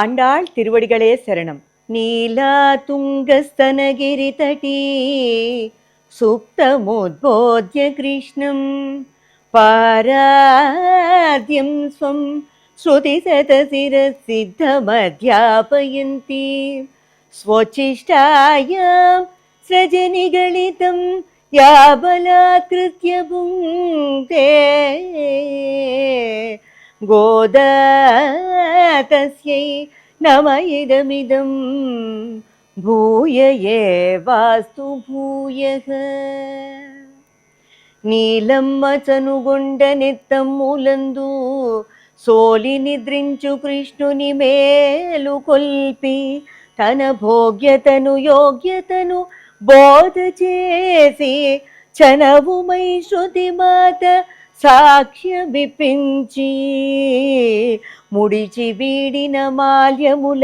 ஆண்டாள் திருவடிகளே சரணம் நீலா துங்கஸ்தனகிரி தடி சுப்தமோத்போத்ய கிருஷ்ணம் பாராத்யம் ஸ்வம் श्रुतिशतशिरसिद्धमध्यापयन्ती स्वोच्छिष्टायां सृजनिगणितं या बलात्कृत्य भुङ्क्ते गोदा तस्यै नम इदमिदं भूय एवास्तु भूयः నీలమ్మ చనుగొండ నెత్తమ్ములందు సోలి నిద్రించు కృష్ణుని మేలు కొల్పి తన భోగ్యతను యోగ్యతను బోధ చేసి చనవుమై శృతి మాత సాక్ష్యమిపించి ముడిచి వీడిన మాల్యముల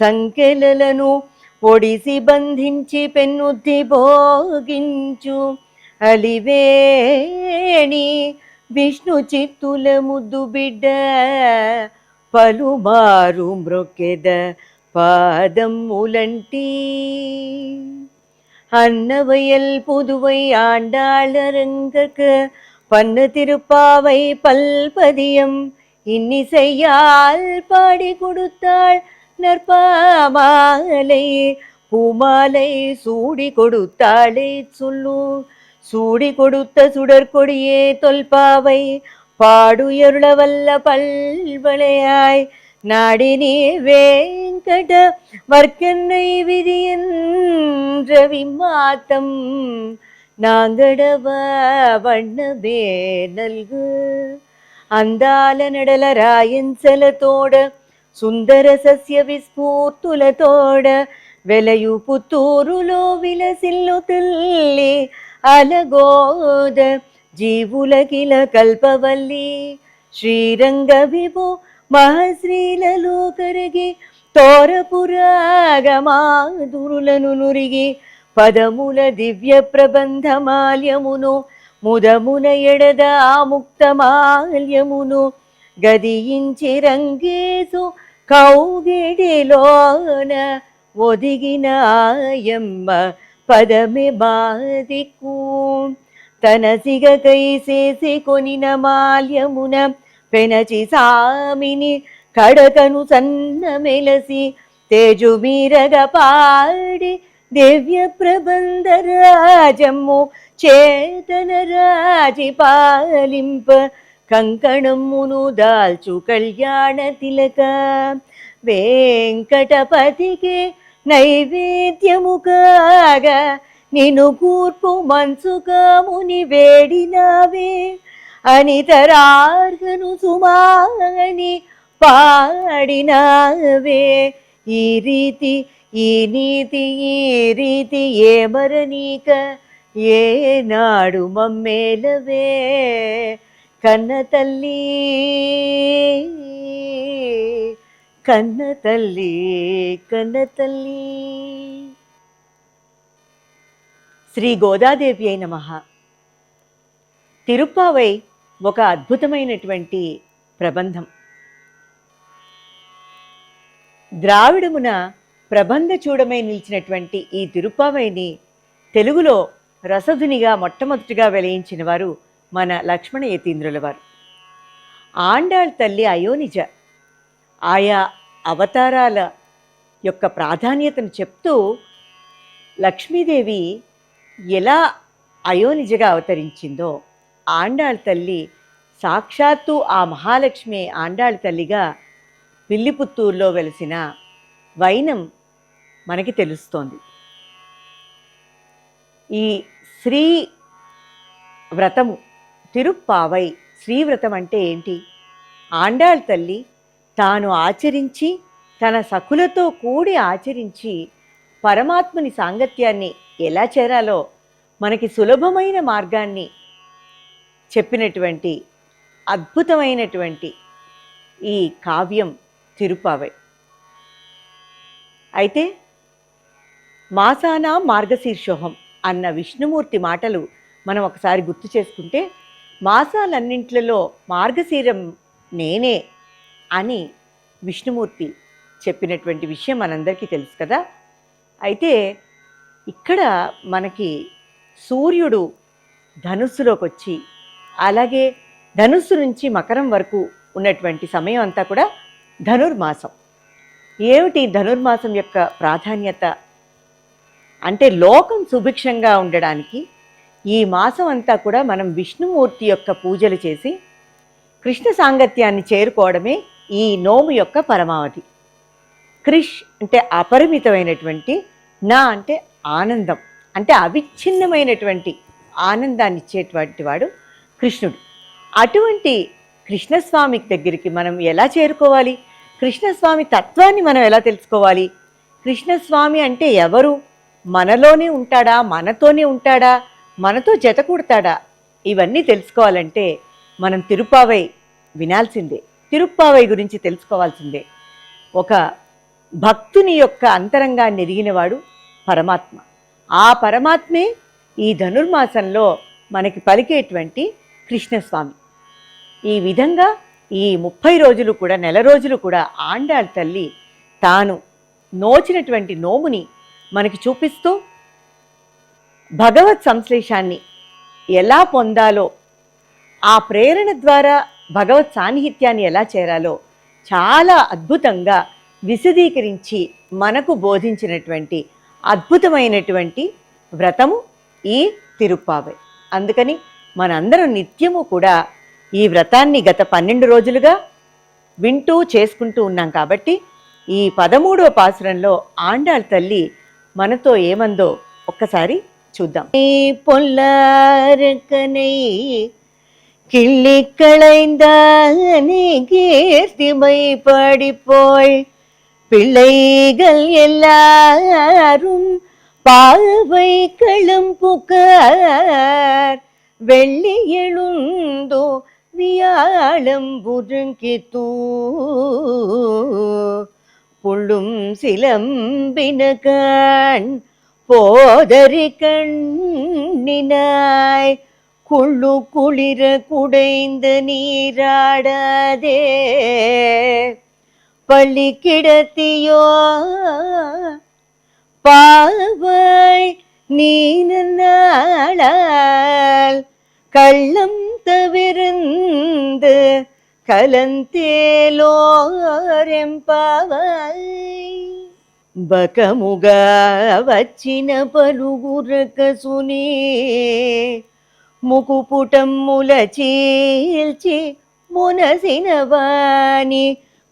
సంకెలలను పొడిసి బంధించి పెన్నుద్ది భోగించు అలివేణి విష్ణు చిత్తుల ముద్దు బిడ్డ పలుమారు మ్రొక్కెద పాదములంటి அன்னவயல் புதுவை ஆண்டாளரங்கக்கு பண்ணு திருப்பாவை பல்பதியம் இன்னிசையால் பாடி கொடுத்தாள் நற்பாமாலை. பூமாலை சூடி கொடுத்தாளே சொல்லு சூடி கொடுத்த சுடற்கொடியே தொல்பாவை. பாடுயருள வல்ல பல்வளையாய் நாடினே வேங்கட வர்க்கன்னை ரவி மாத்தம் நாங்கடவ வண்ணமே நல்கு అందాల నడల రాయించలతోడ సుందర సస్య విస్ఫూర్తులతోడ వెలయు పుత్తూరులో విలసిల్లు తల్లి అలగోద జీవులకిల కల్పవల్లి శ్రీరంగ విభో మహశ్రీలలో కరిగి తోరపురాగమాదురులను నురిగి పదముల దివ్య ప్రబంధమాల్యమును ముదమున ఎడద ఆముక్తమాల్యమును గదియించి రంగేసు కౌగిడిలోన ఒదిగిన ఆయమ్మ పదమే బాధికు. తన సిగకై చేసి కొనిన మాల్యమున పెనచి సామిని కడకను సన్న మెలసి తేజు మీరగ పాడి దివ్య ప్రబంధ రాజమ్ము చేతన రాజి పాలింప కంకణమును దాల్చు కళ్యాణ తిలక వెంకటపతికి నైవేద్యము కాగా నిన్ను కూర్పు మంచుకాముని వేడినావే అనితరార్హను సుమాని పాడినావే ఈ రీతి ఈ నీతి ఈ రీతి ఏమరనీక ఏనాడు మమ్మేలవే? కన్న తల్లి కన్న తల్లి కన్న తల్లి. శ్రీ గోదాదేవి అయిన మహా తిరుప్పావై ఒక అద్భుతమైనటువంటి ప్రబంధం. ద్రావిడమున ప్రబంధ చూడమై నిలిచినటువంటి ఈ తిరుపావైని తెలుగులో రసధునిగా మొట్టమొదటిగా వెలయించిన వారు మన లక్ష్మణ యతీంద్రుల వారు. ఆండాళ్ తల్లి అయోనిజ ఆయా అవతారాల యొక్క ప్రాధాన్యతను చెప్తూ లక్ష్మీదేవి ఎలా అయోనిజగా అవతరించిందో ఆండాళ్ తల్లి సాక్షాత్తు ఆ మహాలక్ష్మి ఆండాళ్ తల్లిగా పిల్లిపుత్తూరులో వెలిసిన వైనం మనకి తెలుస్తోంది. ఈ శ్రీ వ్రతము తిరుప్పావై శ్రీవ్రతం అంటే ఏంటి? ఆండాళ్ తల్లి తాను ఆచరించి తన సఖులతో కూడి ఆచరించి పరమాత్మని సాంగత్యాన్ని ఎలా చేరాలో మనకి సులభమైన మార్గాన్ని చెప్పినటువంటి అద్భుతమైనటువంటి ఈ కావ్యం తిరుపావై అయితే మాసాన మార్గశీర్షోహం అన్న విష్ణుమూర్తి మాటలు మనం ఒకసారి గుర్తు చేసుకుంటే మాసాలన్నింటిలో మార్గశీరం నేనే అని విష్ణుమూర్తి చెప్పినటువంటి విషయం మనందరికీ తెలుసు కదా. అయితే ఇక్కడ మనకి సూర్యుడు ధనుస్సులోకి వచ్చి అలాగే ధనుస్సు నుంచి మకరం వరకు ఉన్నటువంటి సమయం అంతా కూడా ధనుర్మాసం. ఏమిటి ధనుర్మాసం యొక్క ప్రాధాన్యత? అంటే లోకం సుభిక్షంగా ఉండడానికి ఈ మాసం అంతా కూడా మనం విష్ణుమూర్తి యొక్క పూజలు చేసి కృష్ణ సాంగత్యాన్ని చేరుకోవడమే ఈ నోము యొక్క పరమావధి. క్రిష్ అంటే అపరిమితమైనటువంటి నా అంటే ఆనందం అంటే అవిచ్ఛిన్నమైనటువంటి ఆనందాన్ని ఇచ్చేటువంటి వాడు కృష్ణుడు. అటువంటి కృష్ణస్వామి దగ్గరికి మనం ఎలా చేరుకోవాలి? కృష్ణస్వామి తత్వాన్ని మనం ఎలా తెలుసుకోవాలి? కృష్ణస్వామి అంటే ఎవరు? మనలోనే ఉంటాడా? మనతోనే ఉంటాడా? మనతో జత కూడతాడా? ఇవన్నీ తెలుసుకోవాలంటే మనం తిరుప్పావై వినాల్సిందే. తిరుప్పావై గురించి తెలుసుకోవాల్సిందే. ఒక భక్తుని యొక్క అంతరంగాన్ని ఎరిగినవాడు పరమాత్మ. ఆ పరమాత్మే ఈ ధనుర్మాసంలో మనకి పలికేటువంటి కృష్ణస్వామి. ఈ విధంగా ఈ ముప్పై రోజులు కూడా నెల రోజులు కూడా ఆండాళ్ తల్లి తాను నోచినటువంటి నోముని మనకి చూపిస్తూ భగవత్ సంశ్లేషాన్ని ఎలా పొందాలో ఆ ప్రేరణ ద్వారా భగవత్ సాన్నిహిత్యాన్ని ఎలా చేరాలో చాలా అద్భుతంగా విశదీకరించి మనకు బోధించినటువంటి అద్భుతమైనటువంటి వ్రతము ఈ తిరుప్పావై. అందుకని మనందరం నిత్యము కూడా ఈ వ్రతాన్ని గత పన్నెండు రోజులుగా వింటూ చేసుకుంటూ ఉన్నాం కాబట్టి ఈ పదమూడవ పాసురంలో ఆండాళ్ తల్లి మనతో ఏమందో ఒక్కసారి చూద్దాం ఈ பொல்லாரக்கனை கிள்ளி களைந்தானே கீர்த்திமை பாடிப்போய் பிள்ளைகள் எல்லாரும் பாவை களம்புக்கார் வெள்ளி எழுந்தோ வியாழம் புருங்கித்தூ புள்ளும் சிலம்பினகான் போதறி கண்ணினாய். குள்ளு குளிர குடைந்து நீராடாதே. பள்ளி கிடத்தியோ? பாவாய் நீன நாளால் கள்ளம் தவிர்ந்து కలంతేలోరెంపావై బకముగా వచ్చిన పలుగురక సుని ముకుపుటమ్ముల చీల్చి మునసిన వాని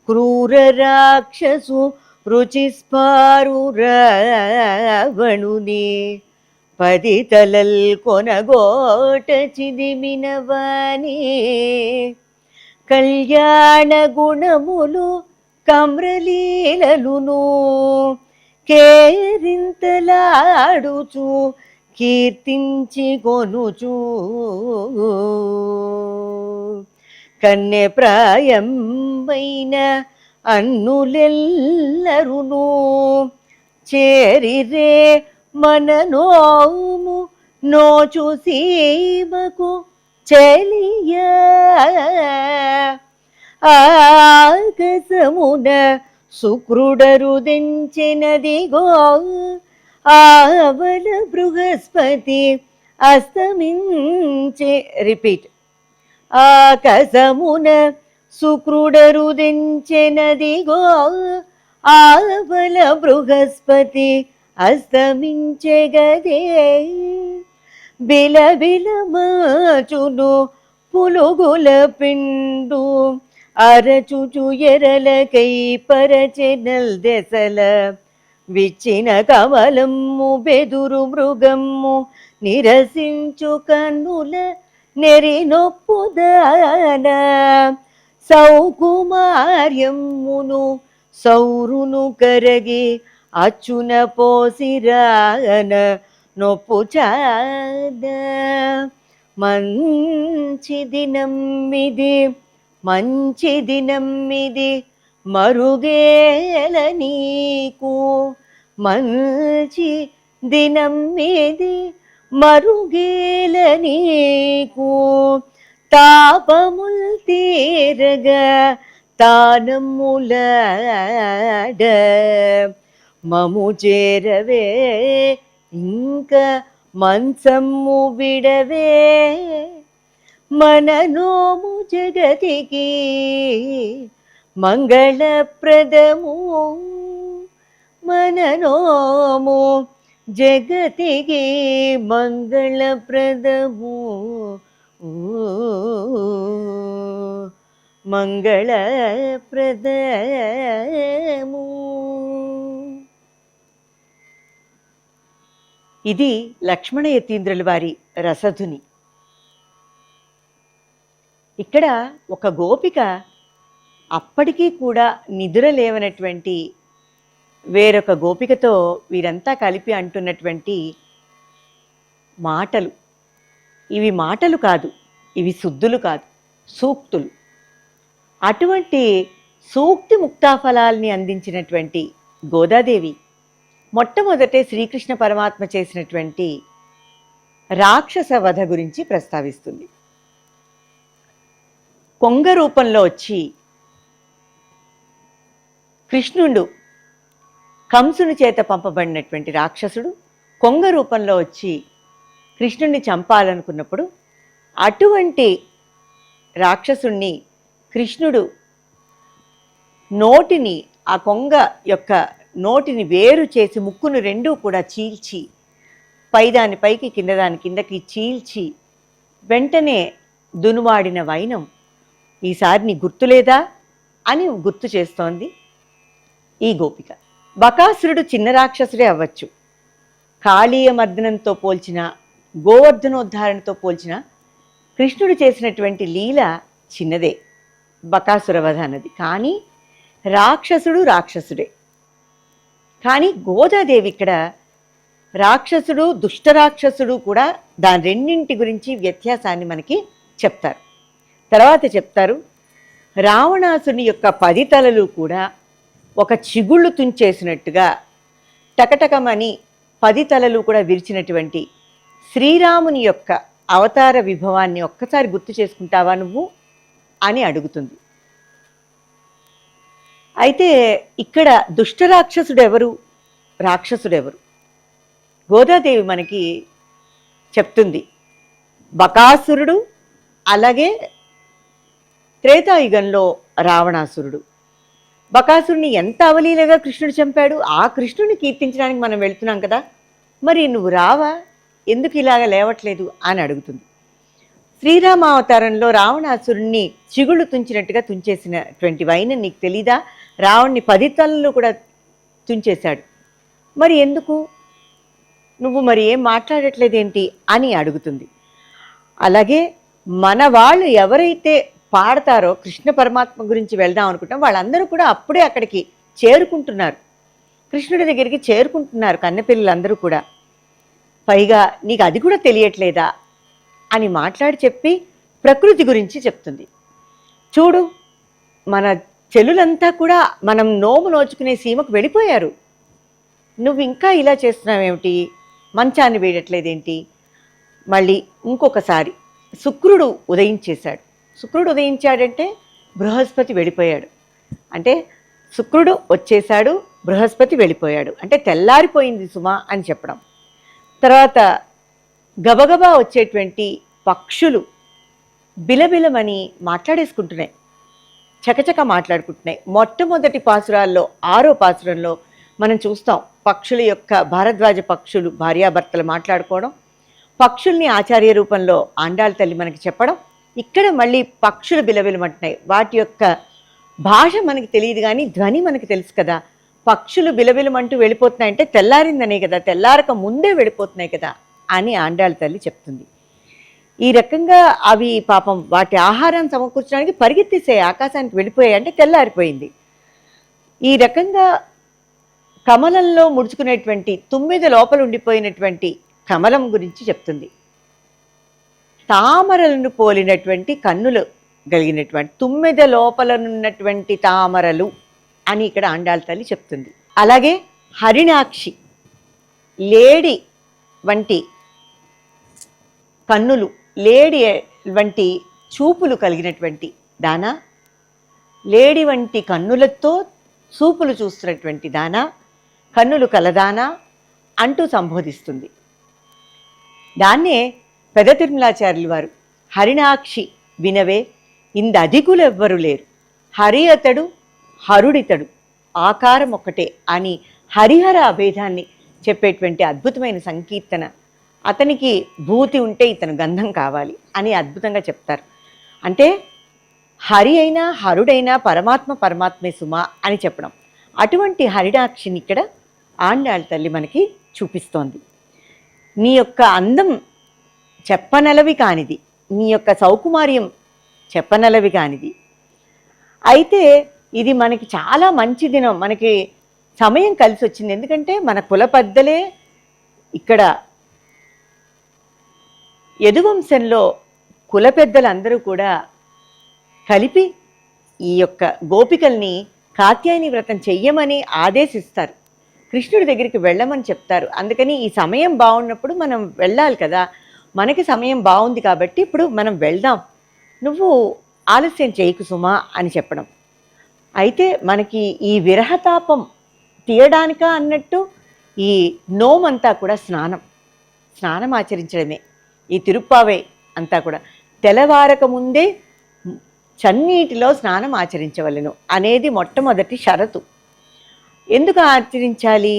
క్రూర రాక్షసు రుచిస్పారు రావణుని పది తలల్ కొనగోట చిదిమినవాని కళ్యాణ గుణములు కమ్రలీలలును కేరింతలాడుచు కీర్తించి గొనుచు కన్నె ప్రాయంబైన అన్నులెల్లరును చేరిరే మన నోము నోచు సీమకు చెలియ ఆకసమున శుక్రుడరు దించినదిగో ఆవల బృహస్పతి అస్తమించే రిపీట్ ఆకాశమున శుక్రుడరు దించెనదిగో ఆవల బృహస్పతి అస్తమించే గదే బిలబిలమాచును పులుగుల పిండు. అరచుచు ఎరలకై పరచెనల్ దెసల. విచ్చిన కమలమ్ము బెదురు మృగమ్ము నిరసించు కన్నుల నెరి నొప్పుదన సౌకుమార్యమ్మును సౌరును కరగి అచ్చున పోసిరాన నొప్పు చాద. మంచి దినమ్మిది మంచి దినమ్మిది మరుగేల నీకు మంచి దినమ్మిది మరుగేల నీకు తాపముల్ తీరగా స్థానములాడ మము చేరవే ఇంక మంచము విడవే మననోము జగతికి మంగళప్రదము మననోము జగతికి మంగళప్రదము మంగళప్రదము ఇది లక్ష్మణ యతీంద్రుల వారి రసధుని ఇక్కడ ఒక గోపిక అప్పటికీ కూడా నిద్ర లేవనటువంటి వేరొక గోపికతో వీరంతా కలిపి అంటున్నటువంటి మాటలు. ఇవి మాటలు కాదు ఇవి శుద్ధులు కాదు సూక్తులు. అటువంటి సూక్తి ముక్తాఫలాల్ని అందించినటువంటి గోదాదేవి మొట్టమొదటే శ్రీకృష్ణ పరమాత్మ చేసినటువంటి రాక్షస వధ గురించి ప్రస్తావిస్తుంది. కొంగ రూపంలో వచ్చి కృష్ణుడు కంసుని చేత పంపబడినటువంటి రాక్షసుడు కొంగ రూపంలో వచ్చి కృష్ణుణ్ణి చంపాలనుకున్నప్పుడు అటువంటి రాక్షసుణ్ణి కృష్ణుడు నోటిని ఆ కొంగ యొక్క నోటిని వేరు చేసి ముక్కును రెండూ కూడా చీల్చి పైదాని పైకి కింద దాని కిందకి చీల్చి వెంటనే దునువాడిన వైనం ఈసారి నీ గుర్తులేదా అని గుర్తు చేస్తోంది ఈ గోపిక. బకాసురుడు చిన్న రాక్షసుడే అవ్వచ్చు. కాళీయ మర్దనంతో పోల్చిన గోవర్ధనోద్ధారణతో పోల్చిన కృష్ణుడు చేసినటువంటి లీల చిన్నదే బకాసురవధ అన్నది కానీ రాక్షసుడు రాక్షసుడే. కానీ గోదాదేవి ఇక్కడ రాక్షసుడు దుష్ట రాక్షసుడు కూడా దాని రెండింటి గురించి వ్యత్యాసాన్ని మనకి చెప్తారు. తర్వాత చెప్తారు రావణాసుని యొక్క పది తలలు కూడా ఒక చిగుళ్ళు తుంచేసినట్టుగా టకటకమని పది తలలు కూడా విరిచినటువంటి శ్రీరాముని యొక్క అవతార విభవాన్ని ఒక్కసారి గుర్తు చేసుకుంటావా నువ్వు? అని అడుగుతుంది. అయితే ఇక్కడ దుష్ట రాక్షసుడు ఎవరు రాక్షసుడు ఎవరు గోదాదేవి మనకి చెప్తుంది. బకాసురుడు అలాగే త్రేతాయుగంలో రావణాసురుడు. బకాసురుని ఎంత అవలీలగా కృష్ణుడు చంపాడు? ఆ కృష్ణుని కీర్తించడానికి మనం వెళ్తున్నాం కదా. మరి నువ్వు రావా? ఎందుకు ఇలాగ లేవట్లేదు? అని అడుగుతుంది. శ్రీరామ అవతారంలో రావణాసురుణ్ణి చిగుళ్ళు తుంచినట్టుగా తుంచేసినటువంటి వైన నీకు తెలీదా? రావణ్ణి పది తలలు కూడా తుంచేశాడు. మరి ఎందుకు? నువ్వు మరి ఏం మాట్లాడట్లేదేంటి అని అడుగుతుంది. అలాగే మన వాళ్ళు ఎవరైతే పాడతారో కృష్ణ పరమాత్మ గురించి వెళ్దాం అనుకుంటాం వాళ్ళందరూ కూడా అప్పుడే అక్కడికి చేరుకుంటున్నారు. కృష్ణుడి దగ్గరికి చేరుకుంటున్నారు కన్నపిల్లలందరూ కూడా. పైగా నీకు అది కూడా తెలియట్లేదా? అని మాట్లాడి చెప్పి ప్రకృతి గురించి చెప్తుంది. చూడు మన చెల్లులంతా కూడా మనం నోము నోచుకునే సీమకు వెళ్ళిపోయారు. నువ్వు ఇంకా ఇలా చేస్తున్నావేమిటి? మంచాన్ని వేయట్లేదేంటి? మళ్ళీ ఇంకొకసారి శుక్రుడు ఉదయించేశాడు. శుక్రుడు ఉదయించాడంటే బృహస్పతి వెళ్ళిపోయాడు. అంటే శుక్రుడు వచ్చేశాడు బృహస్పతి వెళ్ళిపోయాడు. అంటే తెల్లారిపోయింది సుమా అని చెప్పడం. తర్వాత గబగబా వచ్చేటువంటి పక్షులు బిలబిలమని మాట్లాడేసుకుంటున్నాయి. చకచక మాట్లాడుకుంటున్నాయి. మొట్టమొదటి పాసురాల్లో ఆరో పాసురంలో మనం చూస్తాం పక్షుల యొక్క భారద్వాజ పక్షులు భార్యాభర్తలు మాట్లాడుకోవడం పక్షుల్ని ఆచార్య రూపంలో ఆండాళ్ళ తల్లి మనకి చెప్పడం ఇక్కడ మళ్ళీ పక్షులు బిలబిలమంటున్నాయి వాటి యొక్క భాష మనకి తెలియదు కానీ ధ్వని మనకి తెలుసు కదా. పక్షులు బిలబిలమంటూ వెళ్ళిపోతున్నాయంటే తెల్లారిందనే కదా. తెల్లారక ముందే వెళ్ళిపోతున్నాయి కదా. అని ఆండాళ్ళ తల్లి చెప్తుంది. ఈ రకంగా అవి పాపం వాటి ఆహారం సమకూర్చడానికి పరిగెత్తేసాయి ఆకాశానికి వెళ్ళిపోయాయి అంటే తెల్లారిపోయింది. ఈ రకంగా కమలంలో ముడుచుకునేటువంటి తొమ్మిది లోపల ఉండిపోయినటువంటి కమలం గురించి చెప్తుంది. తామరలను పోలినటువంటి కన్నులు కలిగినటువంటి తుమ్మెద లోపలనున్నటువంటి తామరలు అని ఇక్కడ ఆండాళ్ళ తల్లి చెప్తుంది. అలాగే హరిణాక్షి లేడి వంటి కన్నులు లేడి వంటి చూపులు కలిగినటువంటి దాన? లేడి వంటి కన్నులతో చూపులు చూస్తున్నటువంటి దానా? కన్నులు కలదానా? అంటూ సంబోధిస్తుంది. దాన్నే పెద తిరుమలాచార్యులు వారు హరిణాక్షి వినవే ఇందధికులు ఎవ్వరు లేరు. హరి అతడు హరుడితడు ఆకారం ఒక్కటే అని హరిహర అభేదాన్ని చెప్పేటువంటి అద్భుతమైన సంకీర్తన అతనికి భూతి ఉంటే ఇతను గంధం కావాలి అని అద్భుతంగా చెప్తారు. అంటే హరి అయినా హరుడైనా పరమాత్మ పరమాత్మే సుమ అని చెప్పడం. అటువంటి హరిడాక్షిని ఇక్కడ ఆండాళ్ళ తల్లి మనకి చూపిస్తోంది. నీ యొక్క అందం చెప్పనలవి కానిది నీ యొక్క సౌకుమార్యం చెప్పనలవి కానిది. అయితే ఇది మనకి చాలా మంచి దినం మనకి సమయం కలిసి వచ్చింది. ఎందుకంటే మన కుల పెద్దలే ఇక్కడ యదువంశంలో కుల పెద్దలందరూ కూడా కలిపి ఈ యొక్క గోపికల్ని కాత్యాయని వ్రతం చెయ్యమని ఆదేశిస్తారు. కృష్ణుడి దగ్గరికి వెళ్ళమని చెప్తారు. అందుకని ఈ సమయం బాగున్నప్పుడు మనం వెళ్ళాలి కదా. మనకి సమయం బాగుంది కాబట్టి ఇప్పుడు మనం వెళ్దాం. నువ్వు ఆలస్యం చేయకు సుమా అని చెప్పడం. అయితే మనకి ఈ విరహతాపం తీయడానిక అన్నట్టు ఈ నోమంతా కూడా స్నానం. స్నానం ఆచరించడమే. ఈ తిరుప్పావే అంతా కూడా. తెల్లవారక ముందే చన్నీటిలో స్నానం ఆచరించవలను అనేది మొట్టమొదటి షరతు. ఎందుకు ఆచరించాలి?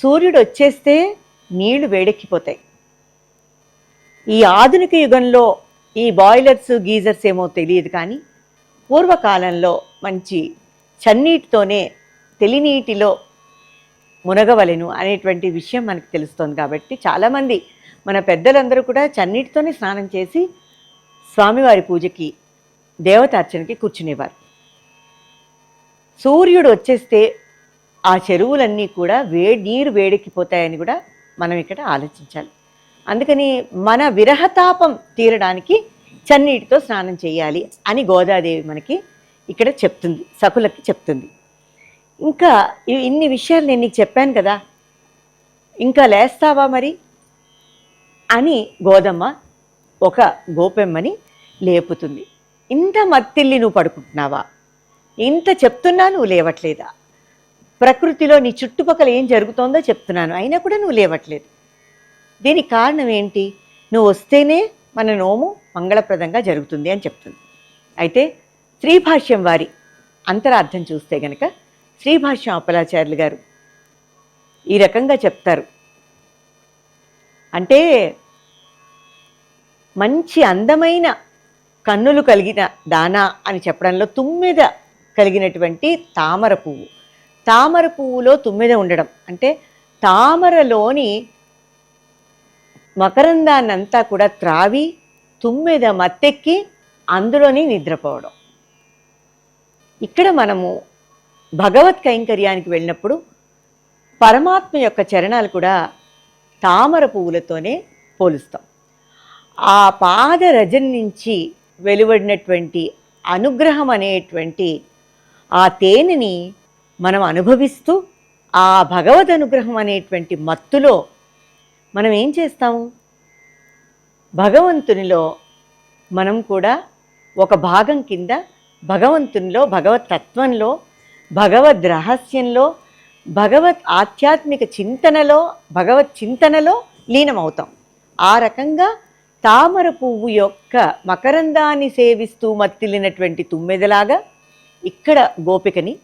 సూర్యుడు వచ్చేస్తే నీళ్ళు వేడెక్కిపోతాయి. ఈ ఆధునిక యుగంలో ఈ బాయిలర్స్ గీజర్స్ ఏమో తెలియదు కానీ పూర్వకాలంలో మంచి చన్నీటితోనే తెలినీటిలో మునగవలెను అనేటువంటి విషయం మనకు తెలుస్తోంది కాబట్టి చాలామంది మన పెద్దలందరూ కూడా చన్నీటితోనే స్నానం చేసి స్వామివారి పూజకి దేవతార్చనకి కూర్చునేవారు. సూర్యుడు వచ్చేస్తే ఆ చెరువులన్నీ కూడా వే నీరు వేడెక్కిపోతాయని కూడా మనం ఇక్కడ ఆలోచించాలి. అందుకని మన విరహతాపం తీరడానికి చన్నీటితో స్నానం చేయాలి అని గోదాదేవి మనకి ఇక్కడ చెప్తుంది సకులకి చెప్తుంది. ఇంకా ఇన్ని విషయాలు నేను నీకు చెప్పాను కదా. ఇంకా లేస్తావా మరి? అని గోదమ్మ ఒక గోపెమ్మని లేపుతుంది. ఇంత మత్తిల్లి నువ్వు పడుకుంటున్నావా? ఇంత చెప్తున్నా నువ్వు లేవట్లేదా? ప్రకృతిలో నీ చుట్టుపక్కల ఏం జరుగుతోందో చెప్తున్నాను. అయినా కూడా నువ్వు లేవట్లేదు. దీనికి కారణం ఏంటి? నువ్వు వస్తేనే మన నోము మంగళప్రదంగా జరుగుతుంది అని చెప్తుంది. అయితే శ్రీభాష్యం వారి అంతరార్థం చూస్తే గనక శ్రీభాష్యం అప్పలాచార్యులు గారు ఈ రకంగా చెప్తారు. అంటే మంచి అందమైన కన్నులు కలిగిన దానా అని చెప్పడంలో తుమ్మెద కలిగినటువంటి తామర పువ్వు. తామర పువ్వులో తుమ్మెద ఉండడం. అంటే తామరలోని మకరందాన్నంతా కూడా త్రావి తుమ్మెద మత్తెక్కి అందులోని నిద్రపోవడం. ఇక్కడ మనము భగవత్ కైంకర్యానికి వెళ్ళినప్పుడు పరమాత్మ యొక్క చరణాలు కూడా తామర పువ్వులతోనే పోలుస్తాం. ఆ పాద నుంచి వెలువడినటువంటి అనుగ్రహం అనేటువంటి ఆ తేనెని మనం అనుభవిస్తూ ఆ భగవద్ అనుగ్రహం అనేటువంటి మత్తులో మనం ఏం చేస్తాము? భగవంతునిలో మనం కూడా ఒక భాగం కింద భగవంతునిలో భగవత్ తత్వంలో భగవద్ రహస్యంలో భగవత్ ఆధ్యాత్మిక చింతనలో భగవత్ చింతనలో లీనమవుతాం. ఆ రకంగా తామర పువ్వు యొక్క మకరందాన్ని సేవిస్తూ మత్తిల్లినటువంటి తుమ్మెదలాగా ఇక్కడ గోపికని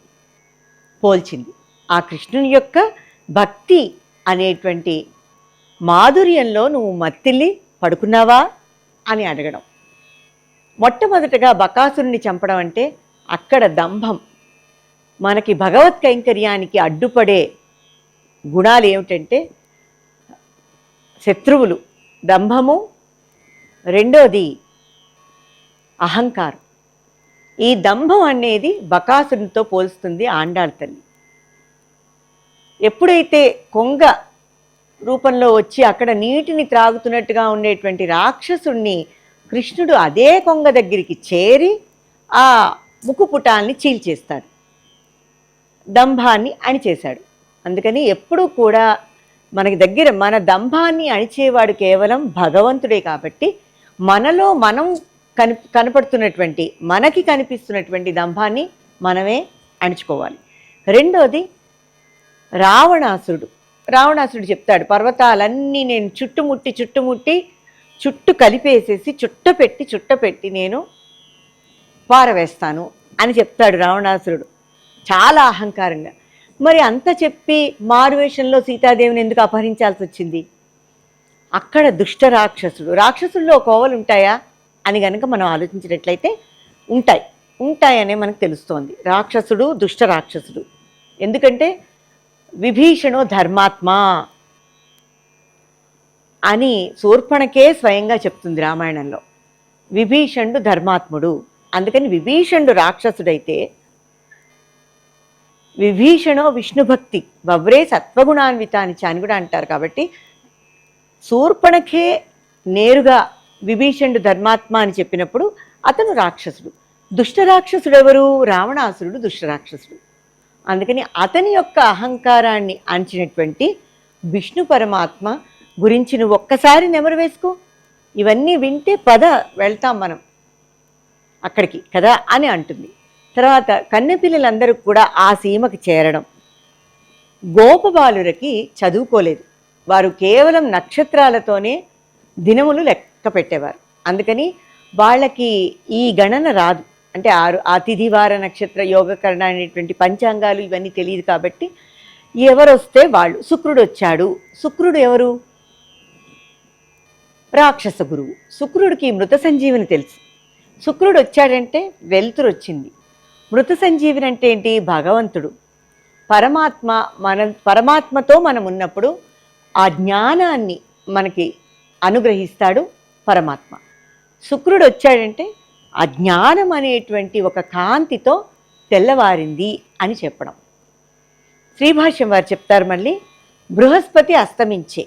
పోల్చింది. ఆ కృష్ణుని యొక్క భక్తి అనేటువంటి మాధుర్యంలో నువ్వు మత్తిల్లి పడుకున్నావా అని అడగడం. మొట్టమొదటగా బకాసురుని చంపడం అంటే అక్కడ దంభం. మనకి భగవత్ కైంకర్యానికి అడ్డుపడే గుణాలు ఏమిటంటే శత్రువులు దంభము. రెండోది అహంకారం. ఈ దంభం అనేది బకాసునితో పోల్స్తుంది ఆండాళ్ తల్లి. ఎప్పుడైతే కొంగ రూపంలో వచ్చి అక్కడ నీటిని త్రాగుతున్నట్టుగా ఉండేటువంటి రాక్షసుణ్ణి కృష్ణుడు అదే కొంగ దగ్గరికి చేరి ఆ ముక్కుపుటాల్ని చీల్చేస్తాడు. దంభాన్ని అణిచేశాడు. అందుకని ఎప్పుడూ కూడా మనకి దగ్గర మన దంభాన్ని అణిచేవాడు కేవలం భగవంతుడే కాబట్టి మనలో మనం కని కనపడుతున్నటువంటి మనకి కనిపిస్తున్నటువంటి దంభాన్ని మనమే అణుచుకోవాలి. రెండోది రావణాసురుడు. రావణాసురుడు చెప్తాడు పర్వతాలన్నీ నేను చుట్టుముట్టి చుట్టుముట్టి చుట్టు కలిపేసేసి చుట్ట పెట్టి చుట్ట పెట్టి నేను పారవేస్తాను అని చెప్తాడు రావణాసురుడు. చాలా అహంకారంగా. మరి అంత చెప్పి మారువేషంలో సీతాదేవిని ఎందుకు అపహరించాల్సి వచ్చింది? అక్కడ దుష్ట రాక్షసుడు. రాక్షసుల్లో కోవలు ఉంటాయా? అని గనక మనం ఆలోచించినట్లయితే ఉంటాయి. ఉంటాయనే మనకు తెలుస్తోంది. రాక్షసుడు దుష్ట రాక్షసుడు. ఎందుకంటే విభీషణో ధర్మాత్మ అని శూర్పణకే స్వయంగా చెప్తుంది రామాయణంలో. విభీషణుడు ధర్మాత్ముడు. అందుకని విభీషణుడు రాక్షసుడైతే విభీషణో విష్ణుభక్తి. బవ్రే సత్వగుణాన్విత అని అని కూడా అంటారు కాబట్టి శూర్పణఖే నేరుగా విభీషణుడు ధర్మాత్మ అని చెప్పినప్పుడు అతను రాక్షసుడు. దుష్ట రాక్షసుడు ఎవరు రావణాసురుడు దుష్ట రాక్షసుడు. అందుకని అతని యొక్క అహంకారాన్ని అంచినటువంటి విష్ణు పరమాత్మ గురించి నువ్వు ఒక్కసారి నెమరు వేసుకో. ఇవన్నీ వింటే పద వెళ్తాం మనం. అక్కడికి కదా అని అంటుంది. తర్వాత కన్నెపిల్లలందరూ కూడా ఆ సీమకి చేరడం. గోపబాలురకి చదువుకోలేదు. వారు కేవలం నక్షత్రాలతోనే దినములు లెక్క పెట్టేవారు. అందుకని వాళ్ళకి ఈ గణన రాదు. అంటే ఆరు అతిథివార నక్షత్ర యోగకరణ అనేటువంటి పంచాంగాలు ఇవన్నీ తెలియదు కాబట్టి ఎవరు వస్తే వాళ్ళు. శుక్రుడు వచ్చాడు. శుక్రుడు ఎవరు? రాక్షస గురువు. శుక్రుడికి మృత సంజీవని తెలుసు. శుక్రుడు వచ్చాడంటే వెలుతురు వచ్చింది మృత సంజీవిని అంటే ఏంటి భగవంతుడు. పరమాత్మ మన పరమాత్మతో మనం ఉన్నప్పుడు ఆ జ్ఞానాన్ని మనకి అనుగ్రహిస్తాడు పరమాత్మ. శుక్రుడు వచ్చాడంటే ఆ జ్ఞానం అనేటువంటి ఒక కాంతితో తెల్లవారింది అని చెప్పడం. శ్రీభాష్యం వారు చెప్తారు మళ్ళీ బృహస్పతి అస్తమించే.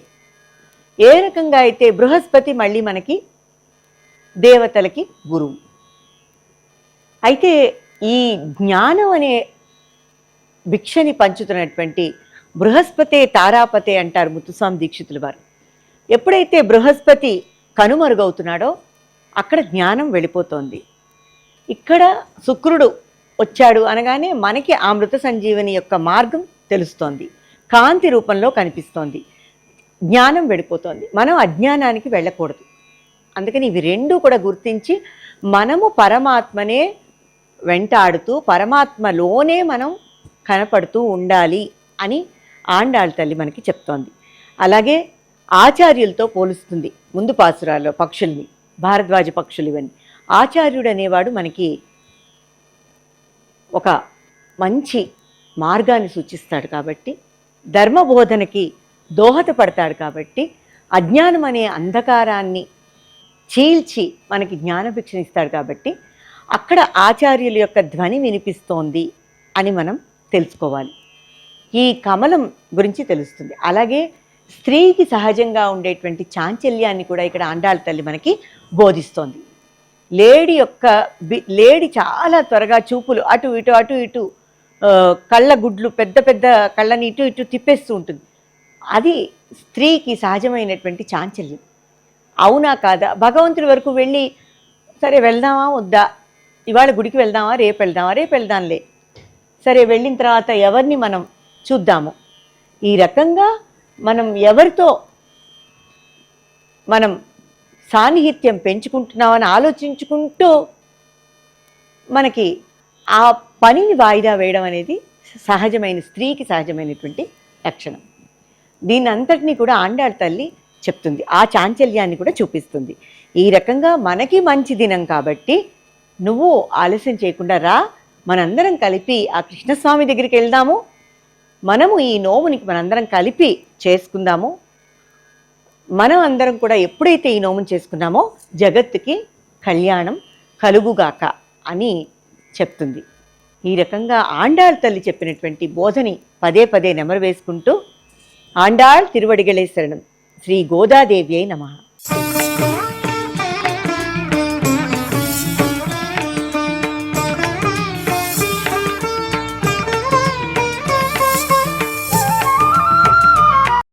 ఏ రకంగా అయితే బృహస్పతి మళ్ళీ మనకి దేవతలకి గురువు. అయితే ఈ జ్ఞానం అనే భిక్షని పంచుతున్నటువంటి బృహస్పతే తారాపతే అంటారు ముత్తుస్వామి దీక్షితులు వారు. ఎప్పుడైతే బృహస్పతి కనుమరుగవుతున్నాడో అక్కడ జ్ఞానం వెళ్ళిపోతోంది. ఇక్కడ శుక్రుడు వచ్చాడు అనగానే మనకి ఆ మృత సంజీవని యొక్క మార్గం తెలుస్తోంది. కాంతి రూపంలో కనిపిస్తోంది. జ్ఞానం వెళ్ళిపోతోంది. మనం అజ్ఞానానికి వెళ్ళకూడదు. అందుకని ఇవి రెండు కూడా గుర్తించి మనము పరమాత్మనే వెంటాడుతూ పరమాత్మలోనే మనం కనపడుతూ ఉండాలి అని ఆండాళ్ళ తల్లి మనకి చెప్తోంది. అలాగే ఆచార్యులతో పోలుస్తుంది ముందు పాసురాల్లో పక్షుల్ని భారద్వాజ పక్షులు ఇవన్నీ. ఆచార్యుడు అనేవాడు మనకి ఒక మంచి మార్గాన్ని సూచిస్తాడు కాబట్టి ధర్మబోధనకి దోహదపడతాడు కాబట్టి అజ్ఞానం అనే అంధకారాన్ని చీల్చి మనకి జ్ఞానభిక్షణిస్తాడు కాబట్టి అక్కడ ఆచార్యుల యొక్క ధ్వని వినిపిస్తోంది అని మనం తెలుసుకోవాలి. ఈ కమలం గురించి తెలుస్తుంది. అలాగే స్త్రీకి సహజంగా ఉండేటువంటి చాంచల్యాన్ని కూడా ఇక్కడ అండాల తల్లి మనకి బోధిస్తోంది. లేడీ యొక్క బి- లేడి చాలా త్వరగా చూపులు అటు ఇటు అటు ఇటు కళ్ళ గుడ్లు పెద్ద పెద్ద కళ్ళని ఇటు ఇటు తిప్పేస్తూ ఉంటుంది. అది స్త్రీకి సహజమైనటువంటి చాంచల్యం. అవునా కాదా? భగవంతుడి వరకు వెళ్ళి సరే వెళ్దామా వద్దా? ఇవాళ గుడికి వెళ్దామా రేపు వెళ్దామా? రేపు వెళ్దాంలే. సరే వెళ్ళిన తర్వాత ఎవరిని మనం చూద్దాము? ఈ రకంగా మనం ఎవరితో మనం సాన్నిహిత్యం పెంచుకుంటున్నామని ఆలోచించుకుంటూ మనకి ఆ పనిని వాయిదా వేయడం అనేది సహజమైన స్త్రీకి సహజమైనటువంటి లక్షణం. దీని అంతటినీ కూడా ఆండాళ్ళ తల్లి చెప్తుంది. ఆ చాంచల్యాన్ని కూడా చూపిస్తుంది. ఈ రకంగా మనకి మంచి దినం కాబట్టి నువ్వు ఆలస్యం చేయకుండా రా. మనందరం కలిపి ఆ కృష్ణస్వామి దగ్గరికి వెళ్దాము. మనము ఈ నోమునికి మనందరం కలిపి చేసుకుందాము. మనం అందరం కూడా ఎప్పుడైతే ఈ నోమును చేసుకున్నామో జగత్తుకి కళ్యాణం కలుగుగాక అని చెప్తుంది. ఈ రకంగా ఆండాళ్ తల్లి చెప్పినటువంటి బోధని పదే పదే నెమరు వేసుకుంటూ ఆండాళ్ తిరువడిగలే శరణం శ్రీ గోదాదేవి అయి నమః.